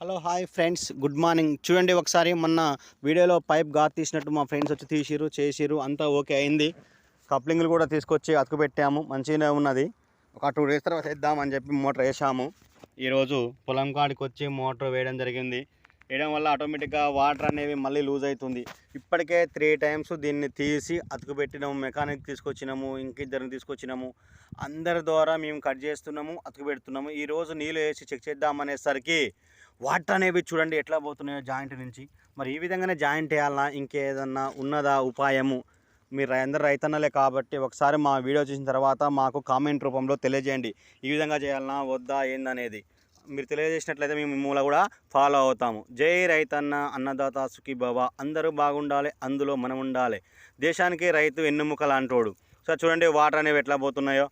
Hello hi friends. Good morning. చూడండి ఒకసారి మొన్న వీడియోలో పైప్గా తీసినట్టు మా ఫ్రెండ్స్ వచ్చి తీసిరు చేసిరు అంతా ఓకే అయింది. కప్లింగ్లు కూడా తీసుకొచ్చి అతుకు పెట్టాము. మంచిగానే ఉన్నది. ఒక టూ డేస్ తర్వాత వేద్దామని చెప్పి మోటార్ వేసాము. ఈరోజు పొలం కాడికి వచ్చి మోటార్ వేయడం జరిగింది. వేయడం వల్ల ఆటోమేటిక్గా వాటర్ అనేవి మళ్ళీ లూజ్ అవుతుంది. ఇప్పటికే త్రీ టైమ్స్ దీన్ని తీసి అతుకు పెట్టినాము మెకానిక్ తీసుకొచ్చినాము ఇంకిద్దరిని తీసుకొచ్చినాము. అందరి ద్వారా మేము కట్ చేస్తున్నాము అతుకు పెడుతున్నాము ఈరోజు నీళ్ళు వేసి చెక్ చేద్దామనేసరికి వాటర్ అనేవి చూడండి ఎట్లా పోతున్నాయో జాయింట్ నుంచి. మరి ఈ విధంగానే జాయింట్ వేయాలన్నా ఇంకేదన్నా ఉన్నదా ఉపాయము మీరు అందరు రైతన్నలే కాబట్టి ఒకసారి మా వీడియో చూసిన తర్వాత మాకు కామెంట్ రూపంలో తెలియజేయండి. ఈ విధంగా చేయాలన్నా వద్దా ఏందనేది. మీరు తెలియజేసినట్లయితే మేము మిమ్మల్ని కూడా ఫాలో అవుతాము. జై రైతన్న అన్నదాత సుఖీభవ. అందరూ బాగుండాలి అందులో మనం ఉండాలి దేశానికి రైతు ఎన్నుముక లాంటోడు. సో చూడండి వాటర్ అనేవి ఎట్లా పోతున్నాయో.